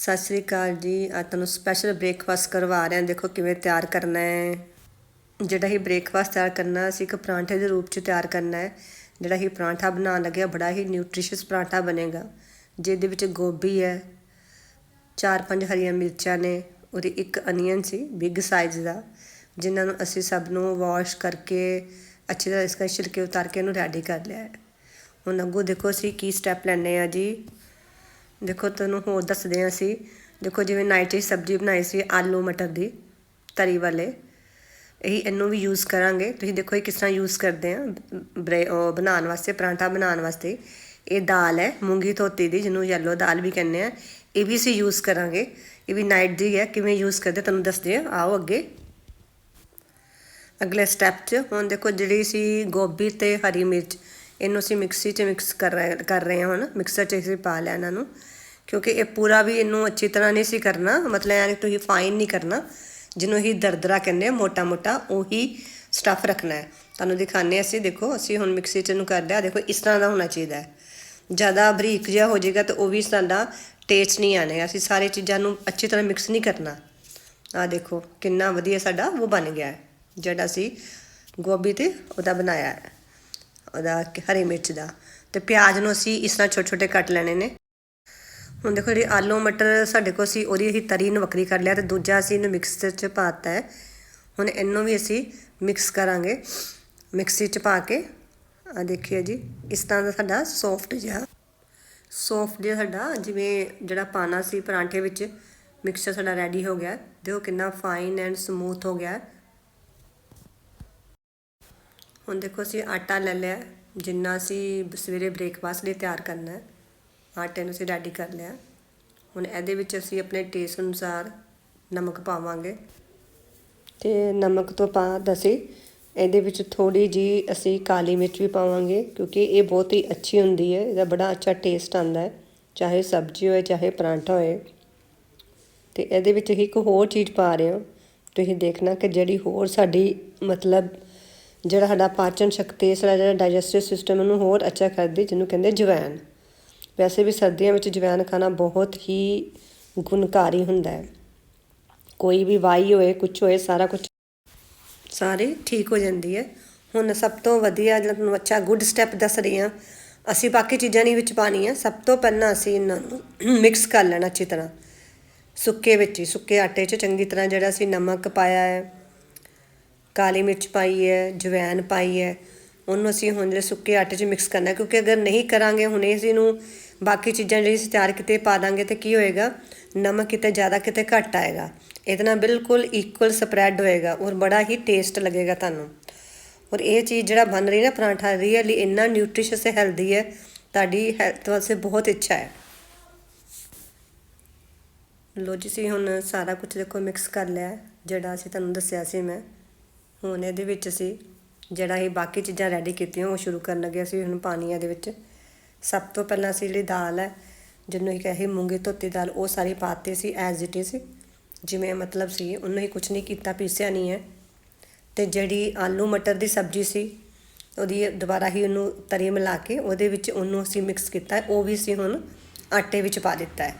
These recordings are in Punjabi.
ਸਤਿ ਸ੍ਰੀ ਅਕਾਲ ਜੀ। ਅੱਜ ਤੁਹਾਨੂੰ ਸਪੈਸ਼ਲ ਬ੍ਰੇਕਫਾਸਟ ਕਰਵਾ ਰਹੇ ਹਾਂ। ਦੇਖੋ ਕਿਵੇਂ ਤਿਆਰ ਕਰਨਾ ਹੈ। ਜਿਹੜਾ ਹੀ ਬ੍ਰੇਕਫਾਸਟ ਤਿਆਰ ਕਰਨਾ, ਅਸੀਂ ਇੱਕ ਪਰਾਂਠੇ ਦੇ ਰੂਪ 'ਚ ਤਿਆਰ ਕਰਨਾ ਹੈ। ਜਿਹੜਾ ਹੀ ਪਰਾਂਠਾ ਬਣਾਉਣ ਲੱਗਿਆ ਬੜਾ ਹੀ ਨਿਊਟ੍ਰੀਸ਼ੀਅਸ ਪਰਾਂਠਾ ਬਣੇਗਾ। ਜਿਹਦੇ ਵਿੱਚ ਗੋਭੀ ਹੈ, ਚਾਰ ਪੰਜ ਹਰੀਆਂ ਮਿਰਚਾਂ ਨੇ, ਉਹਦੀ ਇੱਕ ਅਨੀਅਨ ਸੀ ਬਿਗ ਸਾਈਜ਼ ਦਾ, ਜਿਨ੍ਹਾਂ ਨੂੰ ਅਸੀਂ ਸਭ ਨੂੰ ਵਾਸ਼ ਕਰਕੇ, ਅੱਛੀ ਤਰ੍ਹਾਂ ਇਸ ਇਸਕਾ ਛਿਲਕੇ ਉਤਾਰ ਕੇ ਇਹਨੂੰ ਰੈਡੀ ਕਰ ਲਿਆ ਹੈ। ਹੁਣ ਅੱਗੋਂ ਦੇਖੋ ਅਸੀਂ ਕੀ ਸਟੈਪ ਲੈਣੇ ਆ ਜੀ। ਦੇਖੋ ਤੁਹਾਨੂੰ ਹੋਰ ਦੱਸਦੇ ਹਾਂ ਅਸੀਂ। ਦੇਖੋ ਜਿਵੇਂ ਨਾਈਟ ਦੀ ਸਬਜ਼ੀ ਬਣਾਈ ਸੀ, ਆਲੂ ਮਟਰ ਦੀ, ਤਰੀ ਵਾਲੇ। ਇਹੀ ਇਹਨੂੰ ਵੀ ਯੂਜ਼ ਕਰਾਂਗੇ। ਤੁਸੀਂ ਦੇਖੋ ਇਹ ਕਿਸ ਤਰ੍ਹਾਂ ਯੂਜ਼ ਕਰਦੇ ਆ, ਬਰੇ ਬਣਾਉਣ ਵਾਸਤੇ, ਪਰਾਂਠਾ ਬਣਾਉਣ ਵਾਸਤੇ। ਇਹ ਦਾਲ ਹੈ, ਮੂੰਗੀ ਧੋਤੀ ਦੀ, ਜਿਹਨੂੰ ਯੈਲੋ ਦਾਲ ਵੀ ਕਹਿੰਦੇ ਆ। ਇਹ ਵੀ ਅਸੀਂ ਯੂਜ਼ ਕਰਾਂਗੇ। ਇਹ ਵੀ ਨਾਈਟ ਦੀ ਹੈ, ਕਿਵੇਂ ਯੂਜ਼ ਕਰਦੇ ਤੁਹਾਨੂੰ ਦੱਸਦੇ ਆ। ਆਓ ਅੱਗੇ। ਅਗਲੇ ਸਟੈਪ 'ਚ, ਹੁਣ ਦੇਖੋ ਜਿਹੜੀ ਸੀ ਗੋਭੀ ਤੇ ਹਰੀ ਮਿਰਚ ਇਹਨੂੰ ਅਸੀਂ ਮਿਕਸੀ 'ਚ ਮਿਕਸ ਕਰ ਰਹੇ ਕਰ ਰਹੇ ਹਾਂ ਹੁਣ, ਮਿਕਸਰ 'ਚ ਅਸੀਂ ਪਾ ਲਿਆ ਇਹਨਾਂ ਨੂੰ, ਕਿਉਂਕਿ ਇਹ ਪੂਰਾ ਵੀ ਇਹਨੂੰ ਅੱਛੀ ਤਰ੍ਹਾਂ ਨਹੀਂ ਸੀ ਕਰਨਾ, ਮਤਲਬ ਯਾਨੀ ਤੁਸੀਂ ਫਾਈਨ ਨਹੀਂ ਕਰਨਾ, ਜਿਹਨੂੰ ਹੀ ਦਰਦਰਾ ਕਹਿੰਦੇ ਆ ਮੋਟਾ ਮੋਟਾ ਉਹੀ ਸਟਫ ਰੱਖਣਾ ਹੈ। ਤੁਹਾਨੂੰ ਦਿਖਾਣੇ ਅਸੀਂ, ਦੇਖੋ, ਅਸੀਂ ਹੁਣ ਮਿਕਸੀ 'ਚ ਇਹਨੂੰ ਕਰ ਲਿਆ, ਦੇਖੋ, ਇਸ ਤਰ੍ਹਾਂ ਦਾ ਹੋਣਾ ਚਾਹੀਦਾ ਹੈ। ਜ਼ਿਆਦਾ ਬਰੀਕ ਜਿਹਾ ਹੋ ਜਾਏਗਾ ਤਾਂ ਉਹ ਵੀ ਸਾਡਾ ਟੇਸਟ ਨਹੀਂ ਆਣੇਗਾ ਅਸੀਂ ਸਾਰੇ ਚੀਜ਼ਾਂ ਨੂੰ ਅੱਛੀ ਤਰ੍ਹਾਂ ਮਿਕਸ ਨਹੀਂ ਕਰਨਾ। ਆ ਦੇਖੋ, ਕਿੰਨਾ ਵਧੀਆ ਸਾਡਾ ਉਹ ਬਣ ਗਿਆ ਜਿਹੜਾ ਅਸੀਂ ਗੋਭੀ ਤੇ ਉਹਦਾ ਬਣਾਇਆ ਹੈ। ਉਹਦਾ ਹਰੀ ਮਿਰਚ ਦਾ। ਤੇ ਪਿਆਜ਼ ਨੂੰ ਅਸੀਂ ਇਸ ਤਰ੍ਹਾਂ ਛੋਟੇ ਛੋਟੇ ਕੱਟ ਲੈਣੇ ਨੇ। ਹੁਣ ਦੇਖੋ ਜਿਹੜੀ ਆਲੂ ਮਟਰ ਸਾਡੇ ਕੋਲ ਸੀ, ਉਹਦੀ ਅਸੀਂ ਤਰੀ ਨੂੰ ਵੱਖਰੀ ਕਰ ਲਿਆ ਤੇ ਦੂਜਾ ਅਸੀਂ ਇਹਨੂੰ ਮਿਕਸਰ 'ਚ ਪਾਤਾ ਹੈ। ਹੁਣ ਇਹਨੂੰ ਵੀ ਅਸੀਂ ਮਿਕਸ ਕਰਾਂਗੇ। ਮਿਕਸੀ 'ਚ ਪਾ ਕੇ ਆ ਦੇਖਿਓ ਜੀ, ਇਸ ਤਰ੍ਹਾਂ ਦਾ ਸਾਡਾ ਸੌਫਟ ਜਿਹਾ ਸੌਫਟ ਜਿਹਾ ਸਾਡਾ ਜਿਵੇਂ ਜਿਹੜਾ ਪਾਣਾ ਸੀ ਪਰਾਂਠੇ ਵਿੱਚ ਮਿਕਸਚਰ ਸਾਡਾ ਰੈਡੀ ਹੋ ਗਿਆ ਦੇਖੋ ਕਿੰਨਾ ਫਾਈਨ ਐਂਡ ਸਮੂਥ ਹੋ ਗਿਆ ਹੁਣ ਦੇਖੋ ਅਸੀਂ ਆਟਾ ਲੈ ਲਿਆ, ਜਿੰਨਾ ਅਸੀਂ ਸਵੇਰੇ ਬ੍ਰੇਕਫਾਸਟ ਲਈ ਤਿਆਰ ਕਰਨਾ ਹੈ, ਆਟੇ ਨੂੰ ਅਸੀਂ ਰੈਡੀ ਕਰ ਲਿਆ। ਹੁਣ ਇਹਦੇ ਵਿੱਚ ਅਸੀਂ ਆਪਣੇ ਟੇਸਟ ਅਨੁਸਾਰ ਨਮਕ ਪਾਵਾਂਗੇ। ਤੇ ਨਮਕ ਤੋਂ ਬਾਅਦ ਅਸੀਂ ਇਹਦੇ ਵਿੱਚ ਥੋੜੀ ਜੀ ਅਸੀਂ ਕਾਲੀ ਮਿਰਚ ਵੀ ਪਾਵਾਂਗੇ, ਕਿਉਂਕਿ ਇਹ ਬਹੁਤ ਹੀ ਅੱਛੀ ਹੁੰਦੀ ਹੈ, ਇਹਦਾ ਬੜਾ ਅੱਛਾ ਟੇਸਟ ਆਉਂਦਾ ਹੈ, ਚਾਹੇ ਸਬਜ਼ੀ ਹੋਏ, ਚਾਹੇ ਪਰਾਂਠਾ ਹੋਏ। ਤੇ ਇਹਦੇ ਵਿੱਚ ਇੱਕ ਹੋਰ ਚੀਜ਼ ਪਾ ਰਹੇ ਹੋ, ਤੁਸੀਂ ਦੇਖਣਾ ਕਿ ਜਿਹੜੀ ਹੋਰ ਸਾਡੀ ਮਤਲਬ ਜਿਹੜਾ ਸਾਡਾ ਪਾਚਨ ਸ਼ਕਤੀ, ਸਾਡਾ ਜਿਹੜਾ ਡਾਈਜੈਸਟਿਵ ਸਿਸਟਮ ਉਹਨੂੰ ਹੋਰ ਅੱਛਾ ਕਰਦੀ, ਜਿਹਨੂੰ ਕਹਿੰਦੇ ਜਵੈਨ ਵੈਸੇ ਵੀ ਸਰਦੀਆਂ ਵਿੱਚ ਜਵੈਨ ਖਾਣਾ ਬਹੁਤ ਹੀ ਗੁਣਕਾਰੀ ਹੁੰਦਾ ਹੈ। ਕੋਈ ਵੀ ਵਾਈ ਹੋਏ ਕੁਝ ਹੋਏ, ਸਾਰਾ ਕੁਝ ਸਾਰੇ ਠੀਕ ਹੋ ਜਾਂਦੀ ਹੈ। ਹੁਣ ਸਭ ਤੋਂ ਵਧੀਆ ਜਿਹੜਾ ਤੁਹਾਨੂੰ ਅੱਛਾ ਗੁੱਡ ਸਟੈਪ ਦੱਸ ਰਹੀ ਹਾਂ, ਅਸੀਂ ਬਾਕੀ ਚੀਜ਼ਾਂ ਨਹੀਂ ਵਿੱਚ ਪਾਣੀਆਂ ਸਭ ਤੋਂ ਪਹਿਲਾਂ ਅਸੀਂ ਇਹਨਾਂ ਨੂੰ ਮਿਕਸ ਕਰ ਲੈਣਾ ਅੱਛੀ ਤਰ੍ਹਾਂ। ਸੁੱਕੇ ਵਿੱਚ ਹੀ, ਸੁੱਕੇ ਆਟੇ 'ਚ ਚੰਗੀ ਤਰ੍ਹਾਂ ਜਿਹੜਾ ਅਸੀਂ ਨਮਕ ਪਾਇਆ ਹੈ ਕਾਲੀ ਮਿਰਚ ਪਾਈ ਹੈ ਜਵੈਨ ਪਾਈ ਹੈ, ਉਹਨੂੰ ਅਸੀਂ ਹੁਣ ਜਿਹੜੇ ਸੁੱਕੇ ਆਟੇ 'ਚ ਮਿਕਸ ਕਰਨਾ ਕਿਉਂਕਿ ਅਗਰ ਨਹੀਂ ਕਰਾਂਗੇ, ਹੁਣ ਇਸ ਨੂੰ ਬਾਕੀ ਚੀਜ਼ਾਂ ਜਿਹੜੀ ਅਸੀਂ ਤਿਆਰ ਕੀਤੇ ਪਾ ਦਾਂਗੇ ਤੇ ਕੀ ਹੋਏਗਾ? ਨਮਕ ਕਿਤੇ ਜ਼ਿਆਦਾ, ਕਿਤੇ ਘੱਟ ਆਏਗਾ। ਇਹਦੇ ਨਾਲ ਬਿਲਕੁਲ ਇਕੁਅਲ ਸਪਰੈਡ ਹੋਏਗਾ ਔਰ ਬੜਾ ਹੀ ਟੇਸਟ ਲੱਗੇਗਾ ਤੁਹਾਨੂੰ। ਔਰ ਇਹ ਚੀਜ਼ ਜਿਹੜਾ ਬਣ ਰਹੀ ਨਾ ਪਰਾਂਠਾ ਰੀਅਲੀ ਇੰਨਾ ਨਿਊਟ੍ਰੀਸ਼ੀਅਸ ਤੇ ਹੈਲਦੀ ਹੈ, ਤੁਹਾਡੀ ਹੈਲਥ ਵਾਸਤੇ ਬਹੁਤ ਅੱਛਾ ਹੈ। ਲੋ ਜੀ ਸੀ ਹੁਣ ਸਾਰਾ ਕੁਝ ਦੇਖੋ ਮਿਕਸ ਕਰ ਲਿਆ ਜਿਹੜਾ ਅਸੀਂ ਤੁਹਾਨੂੰ ਦੱਸਿਆ ਸੀ ਮੈਂ। ਹੁਣ ਇਹਦੇ ਵਿੱਚ ਅਸੀਂ ਜਿਹੜਾ ਇਹ ਬਾਕੀ ਚੀਜ਼ਾਂ ਰੈਡੀ ਕੀਤੀਆਂ, ਉਹ ਸ਼ੁਰੂ ਕਰਨ ਲੱਗੇ ਅਸੀਂ ਹੁਣ ਪਾਣੀ ਇਹਦੇ ਵਿੱਚ। ਸਭ ਤੋਂ ਪਹਿਲਾਂ ਅਸੀਂ ਜਿਹੜੀ ਦਾਲ ਹੈ, ਜਿਹਨੂੰ ਇਹ ਕਹੇ ਮੂੰਗੀ ਧੋਤੀ ਦਾਲ, ਉਹ ਸਾਰੀ ਪਾਤੀ ਸੀ ਐਜ਼ ਇਟ ਇਜ਼ ਜਿਵੇਂ ਮਤਲਬ ਸੀ, ਉਹਨੂੰ ਹੀ ਕੁਝ ਨਹੀਂ ਕੀਤਾ, ਪੀਸਿਆ ਨਹੀਂ ਹੈ। ਤੇ ਜਿਹੜੀ ਆਲੂ ਮਟਰ ਦੀ ਸਬਜ਼ੀ ਸੀ, ਉਹਦੀ ਦੁਬਾਰਾ ਹੀ ਉਹਨੂੰ ਤਰੀ ਮਿਲਾ ਕੇ ਉਹਦੇ ਵਿੱਚ ਉਹਨੂੰ ਅਸੀਂ ਮਿਕਸ ਕੀਤਾ ਉਹ ਵੀ ਅਸੀਂ ਹੁਣ ਆਟੇ ਵਿੱਚ ਪਾ ਦਿੱਤਾ ਹੈ।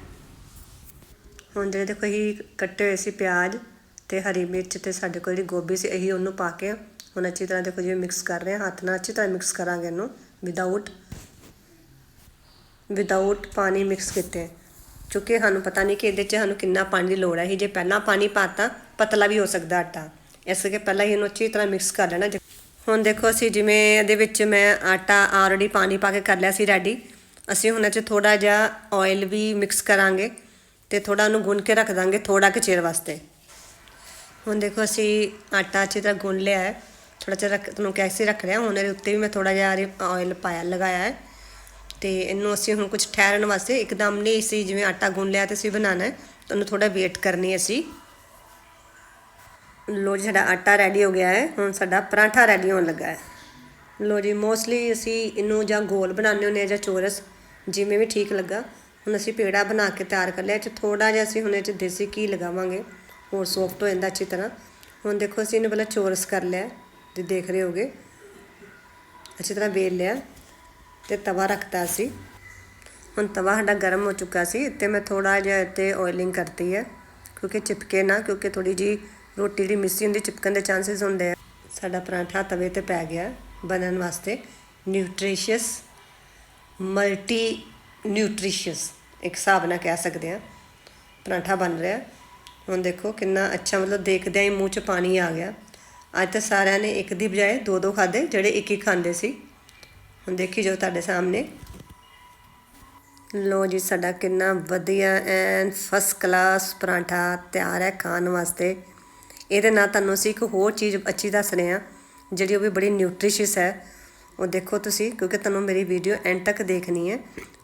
ਹੁਣ ਜਿਹੜੇ ਦੇਖੋ ਇਹ ਕੱਟੇ ਹੋਏ ਸੀ ਪਿਆਜ਼ ਤੇ ਹਰੀ ਮਿਰਚ ਤੇ ਸਾਡੇ ਕੋਲ ਜਿਹੜੀ ਗੋਭੀ ਸੀ, ਇਹੀ ਉਹਨੂੰ ਪਾ ਕੇ ਹੁਣ ਅੱਛੀ ਤਰ੍ਹਾਂ ਦੇਖੋ ਜਿਵੇਂ ਮਿਕਸ ਕਰ ਰਹੇ ਹਾਂ, ਹੱਥ ਨਾਲ ਅੱਛੀ ਤਰ੍ਹਾਂ ਮਿਕਸ ਕਰਾਂਗੇ ਇਹਨੂੰ ਵਿਦਆਊਟ ਵਿਦਆਊਟ ਪਾਣੀ ਮਿਕਸ ਕੀਤੇ। ਕਿਉਂਕਿ ਸਾਨੂੰ ਪਤਾ ਨਹੀਂ ਕਿ ਇਹਦੇ 'ਚ ਸਾਨੂੰ ਕਿੰਨਾ ਪਾਣੀ ਦੀ ਲੋੜ ਹੈ। ਇਹ ਜੇ ਪਹਿਲਾਂ ਪਾਣੀ ਪਾਤਾ, ਪਤਲਾ ਵੀ ਹੋ ਸਕਦਾ ਆਟਾ। ਇਸ ਕਰਕੇ ਪਹਿਲਾਂ ਹੀ ਇਹਨੂੰ ਅੱਛੀ ਤਰ੍ਹਾਂ ਮਿਕਸ ਕਰ ਲੈਣਾ। ਹੁਣ ਦੇਖੋ ਅਸੀਂ ਜਿਵੇਂ ਇਹਦੇ ਵਿੱਚ ਮੈਂ ਆਟਾ ਆਲਰੇਡੀ ਪਾਣੀ ਪਾ ਕੇ ਕਰ ਲਿਆ ਸੀ ਰੈਡੀ ਅਸੀਂ ਹੁਣ ਇਹ 'ਚ ਥੋੜਾ ਜਿਹਾ ਆਇਲ ਵੀ ਮਿਕਸ ਕਰਾਂਗੇ ਤੇ ਥੋੜਾ ਉਹਨੂੰ ਗੁੰਨ ਕੇ ਰੱਖ ਦਾਂਗੇ ਥੋੜਾ ਕੁ ਚਿਰ ਵਾਸਤੇ। ਹੁਣ ਦੇਖੋ ਅਸੀਂ ਆਟਾ ਅੱਛੀ ਤਰ੍ਹਾਂ ਗੁੰਨ ਲਿਆ ਹੈ। ਥੋੜਾ ਜਿਹਾ ਰੱਖ, ਤੁਹਾਨੂੰ ਕੈਸੇ ਰੱਖ ਰਿਹਾ ਹੁਣ ਇਹਦੇ ਉੱਤੇ ਵੀ ਮੈਂ ਥੋੜਾ ਜਿਹਾ ਆਇਲ ਪਾਇਆ, ਲਗਾਇਆ ਹੈ। ਤੇ ਇਹਨੂੰ ਅਸੀਂ ਹੁਣ ਕੁਝ ਠਹਿਰਨ ਵਾਸਤੇ ਇੱਕਦਮ ਨਹੀਂ ਅਸੀਂ ਜਿਵੇਂ ਆਟਾ ਗੁੰਨ ਲਿਆ ਤੇ ਅਸੀਂ ਬਣਾਉਣਾ ਹੈ ਤਾਂ ਉਹਨੂੰ ਥੋੜਾ ਵੇਟ ਕਰਨੀ ਅਸੀਂ। ਲੋ ਜੀ, ਸਾਡਾ ਆਟਾ ਰੈਡੀ ਹੋ ਗਿਆ ਹੈ। ਹੁਣ ਸਾਡਾ ਪਰਾਂਠਾ ਰੈਡੀ ਹੋਣ ਲੱਗਾ ਹੈ। ਲੋ ਜੀ ਮੋਸਟਲੀ ਅਸੀਂ ਇਹਨੂੰ ਜਾਂ ਗੋਲ ਬਣਾਉਂਦੇ ਹੁੰਦੇ ਆ ਜਾਂ ਚੋਰਸ, ਜਿਵੇਂ ਵੀ ਠੀਕ ਲੱਗਾ। ਹੁਣ ਅਸੀਂ ਪੇੜਾ ਬਣਾ ਕੇ ਤਿਆਰ ਕਰ ਲਿਆ। 'ਚ ਥੋੜਾ ਜਿਹਾ ਅਸੀਂ ਹੁਣ ਇਹ 'ਚ ਦੇਸੀ ਘੀ ਲਗਾਵਾਂਗੇ। ਹੋਰ ਸੌਫਟ ਹੋ ਜਾਂਦਾ ਅੱਛੀ ਤਰ੍ਹਾਂ। ਹੁਣ ਦੇਖੋ ਅਸੀਂ ਇਹਨੂੰ ਪਹਿਲਾਂ ਚੋਰਸ ਕਰ ਲਿਆ ਤੇ ਦੇਖ ਰਹੇ ਹੋਗੇ। ਅੱਛੀ ਤਰ੍ਹਾਂ ਵੇਲ ਲਿਆ ਤੇ ਤਵਾ ਰੱਖਤਾ ਸੀ ਹੁਣ ਤਵਾ ਸਾਡਾ ਗਰਮ ਹੋ ਚੁੱਕਾ ਸੀ ਤੇ ਮੈਂ ਥੋੜਾ ਜਿਹਾ ਇੱਥੇ ਆਇਲਿੰਗ ਕਰਤੀ ਹੈ, ਕਿਉਂਕਿ ਚਿਪਕੇ ਨਾ, ਕਿਉਂਕਿ ਥੋੜੀ ਜੀ ਰੋਟੀ ਜਿਹੜੀ ਮਿੱਸੀ ਹੁੰਦੀ, ਚਿਪਕਣ ਦੇ ਚਾਂਸਸ ਹੁੰਦੇ ਆ। ਸਾਡਾ ਪਰਾਂਠਾ ਤਵੇ ਤੇ ਪੈ ਗਿਆ ਬਣਨ ਵਾਸਤੇ। ਨਿਊਟ੍ਰੀਸ਼ੀਅਸ ਮਲਟੀ ਨਿਊਟ੍ਰੀਸ਼ੀਅਸ ਇੱਕ ਹਿਸਾਬ ਨਾਲ ਕਹਿ ਸਕਦੇ ਆ ਪਰਾਂਠਾ ਬਣ ਰਿਹਾ। ਹੁਣ ਦੇਖੋ ਕਿੰਨਾ ਅੱਛਾ ਮਤਲਬ ਦੇਖਦਿਆਂ ਹੀ ਮੂੰਹ 'ਚ ਪਾਣੀ ਆ ਗਿਆ। ਅੱਜ ਤਾਂ ਸਾਰਿਆਂ ਨੇ ਇੱਕ ਦੀ ਬਜਾਏ ਦੋ ਦੋ ਖਾਦੇ ਜਿਹੜੇ ਇੱਕ ਹੀ ਖਾਂਦੇ ਸੀ। ਹੁਣ ਦੇਖੀ ਜੋ ਤੁਹਾਡੇ ਸਾਹਮਣੇ। ਲੋ ਜੀ, ਸਾਡਾ ਕਿੰਨਾ ਵਧੀਆ ਐਂਡ ਫਸਟ ਕਲਾਸ ਪਰਾਂਠਾ ਤਿਆਰ ਹੈ ਖਾਣ ਵਾਸਤੇ। ਇਹਦੇ ਨਾਲ ਤੁਹਾਨੂੰ ਅਸੀਂ ਇੱਕ ਹੋਰ ਚੀਜ਼ ਅੱਛੀ ਦੱਸ ਰਹੇ ਹਾਂ, ਜਿਹੜੀ ਉਹ ਵੀ ਬੜੀ ਨਿਊਟ੍ਰੀਸ਼ੀਅਸ ਹੈ। ਉਹ ਦੇਖੋ ਤੁਸੀਂ, ਕਿਉਂਕਿ ਤੁਹਾਨੂੰ ਮੇਰੀ ਵੀਡੀਓ ਐਂਡ ਤੱਕ ਦੇਖਣੀ ਹੈ।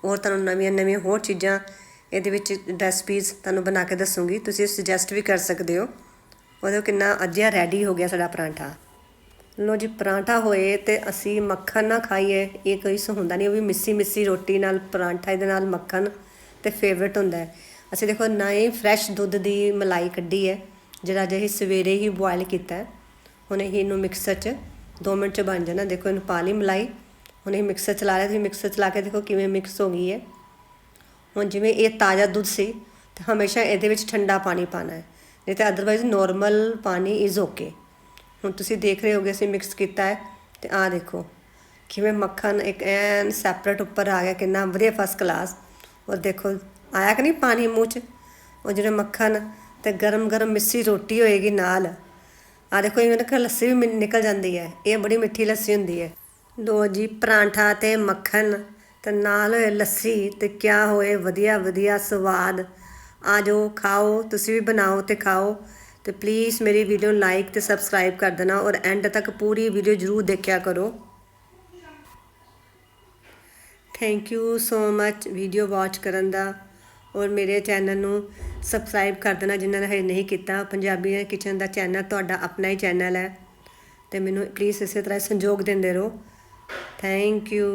ਔਰ ਤੁਹਾਨੂੰ ਨਵੀਆਂ ਨਵੀਆਂ ਹੋਰ ਚੀਜ਼ਾਂ ਇਹਦੇ ਵਿੱਚ ਰੈਸਪੀਜ਼ ਤੁਹਾਨੂੰ ਬਣਾ ਕੇ ਦੱਸੂਗੀ। ਤੁਸੀਂ ਸੁਜੈਸਟ ਵੀ ਕਰ ਸਕਦੇ ਹੋ। ਉਹਦੇ ਕਿੰਨਾ ਅੱਜਿਆ ਰੈਡੀ ਹੋ ਗਿਆ ਸਾਡਾ ਪਰਾਂਠਾ। ਲੋ ਜੀ, ਪਰਾਂਠਾ ਹੋਏ ਤੇ ਅਸੀਂ ਮੱਖਣ ਨਾ ਖਾਈਏ। ਇਹ ਕੋਈ ਸ ਹੁੰਦਾ ਨਹੀਂ, ਉਹ ਵੀ ਮਿੱਸੀ ਮਿੱਸੀ ਰੋਟੀ ਨਾਲ, ਪਰਾਂਠਾ ਇਹਦੇ ਨਾਲ ਮੱਖਣ ਤੇ ਫੇਵਰਟ ਹੁੰਦਾ ਹੈ। ਅਸੀਂ ਦੇਖੋ ਨਵੇਂ ਫਰੈਸ਼ ਦੁੱਧ ਦੀ ਮਲਾਈ ਕੱਢੀ ਹੈ, ਜਿਹੜਾ ਜੇ ਅਸੀਂ ਸਵੇਰੇ ਹੀ ਬੋਇਲ ਕੀਤਾ ਹੁਣ ਇਹ ਇਹਨੂੰ ਮਿਕਸਰ 'ਚ 2 ਮਿੰਟ 'ਚ ਬਣ ਜਾਣਾ। ਦੇਖੋ, ਇਹਨੂੰ ਪਾ ਲਈ ਮਲਾਈ। ਹੁਣ ਇਹ ਮਿਕਸਰ ਚਲਾ ਲਿਆ, ਤੁਸੀਂ ਮਿਕਸਰ ਚਲਾ ਕੇ ਦੇਖੋ ਕਿਵੇਂ ਮਿਕਸ ਹੋ ਗਈ ਹੈ। ਹੁਣ ਜਿਵੇਂ ਇਹ ਤਾਜ਼ਾ ਦੁੱਧ ਸੀ, ਤੇ ਹਮੇਸ਼ਾ ਇਹਦੇ ਵਿੱਚ ਠੰਡਾ ਪਾਣੀ ਪਾਣਾ ਹੈ। ਨਹੀਂ ਤਾਂ ਅਦਰਵਾਈਜ਼ ਨੋਰਮਲ ਪਾਣੀ ਇਜ਼ ਓਕੇ ਹੁਣ ਤੁਸੀਂ ਦੇਖ ਰਹੇ ਹੋਗੇ, ਅਸੀਂ ਮਿਕਸ ਕੀਤਾ ਹੈ, ਤੇ ਆਹ ਦੇਖੋ, ਕਿਵੇਂ ਮੱਖਣ ਇੱਕ ਐਨ ਸੈਪਰੇਟ ਉੱਪਰ ਆ ਗਿਆ, ਕਿੰਨਾ ਵਧੀਆ ਫਸਟ ਕਲਾਸ ਔਰ ਦੇਖੋ, ਆਇਆ ਕਿ ਨਹੀਂ ਪਾਣੀ ਮੂੰਹ 'ਚ? ਉਹ ਜਿਹੜੇ ਮੱਖਣ ਤੇ ਗਰਮ ਗਰਮ ਮਿੱਸੀ ਰੋਟੀ ਹੋਏਗੀ ਨਾਲ ਆ ਦੇਖੋ ਇਹਨਾਂ ਕਿ ਲੱਸੀ ਵੀ ਮਿ- ਨਿਕਲ ਜਾਂਦੀ ਹੈ। ਇਹ ਬੜੀ ਮਿੱਠੀ ਲੱਸੀ ਹੁੰਦੀ ਹੈ। ਲੋ ਜੀ, ਪਰਾਂਠਾ ਤੇ ਮੱਖਣ। ਤੇ ਨਾਲ ਹੋਏ ਲੱਸੀ ਤੇ ਕਿਆ ਹੋਏ, ਵਧੀਆ ਵਧੀਆ ਸਵਾਦ। ਆ ਜਾਓ, ਖਾਓ, ਤੁਸੀਂ ਵੀ ਬਣਾਓ ਤੇ ਖਾਓ। ਤੇ ਪਲੀਜ਼ ਮੇਰੀ ਵੀਡੀਓ ਨੂੰ ਲਾਈਕ ਤੇ ਸਬਸਕ੍ਰਾਈਬ ਕਰ ਦੇਣਾ ਔਰ ਐਂਡ ਤੱਕ ਪੂਰੀ ਵੀਡੀਓ ਜਰੂਰ ਦੇਖਿਆ ਕਰੋ। Thank you so much video watch ਕਰਨ ਦਾ। ਔਰ ਮੇਰੇ ਚੈਨਲ ਨੂੰ ਸਬਸਕ੍ਰਾਈਬ ਕਰ ਦੇਣਾ ਜਿਨ੍ਹਾਂ ਨੇ ਹਜੇ ਨਹੀਂ ਕੀਤਾ। ਪੰਜਾਬੀ ਕਿਚਨ ਦਾ ਚੈਨਲ ਤੁਹਾਡਾ ਆਪਣਾ ਹੀ ਚੈਨਲ ਹੈ। ਤੇ ਮੈਨੂੰ ਪਲੀਜ਼ ਇਸੇ ਤਰ੍ਹਾਂ ਸੰਯੋਗ ਦਿੰਦੇ ਰਹੋ। Thank you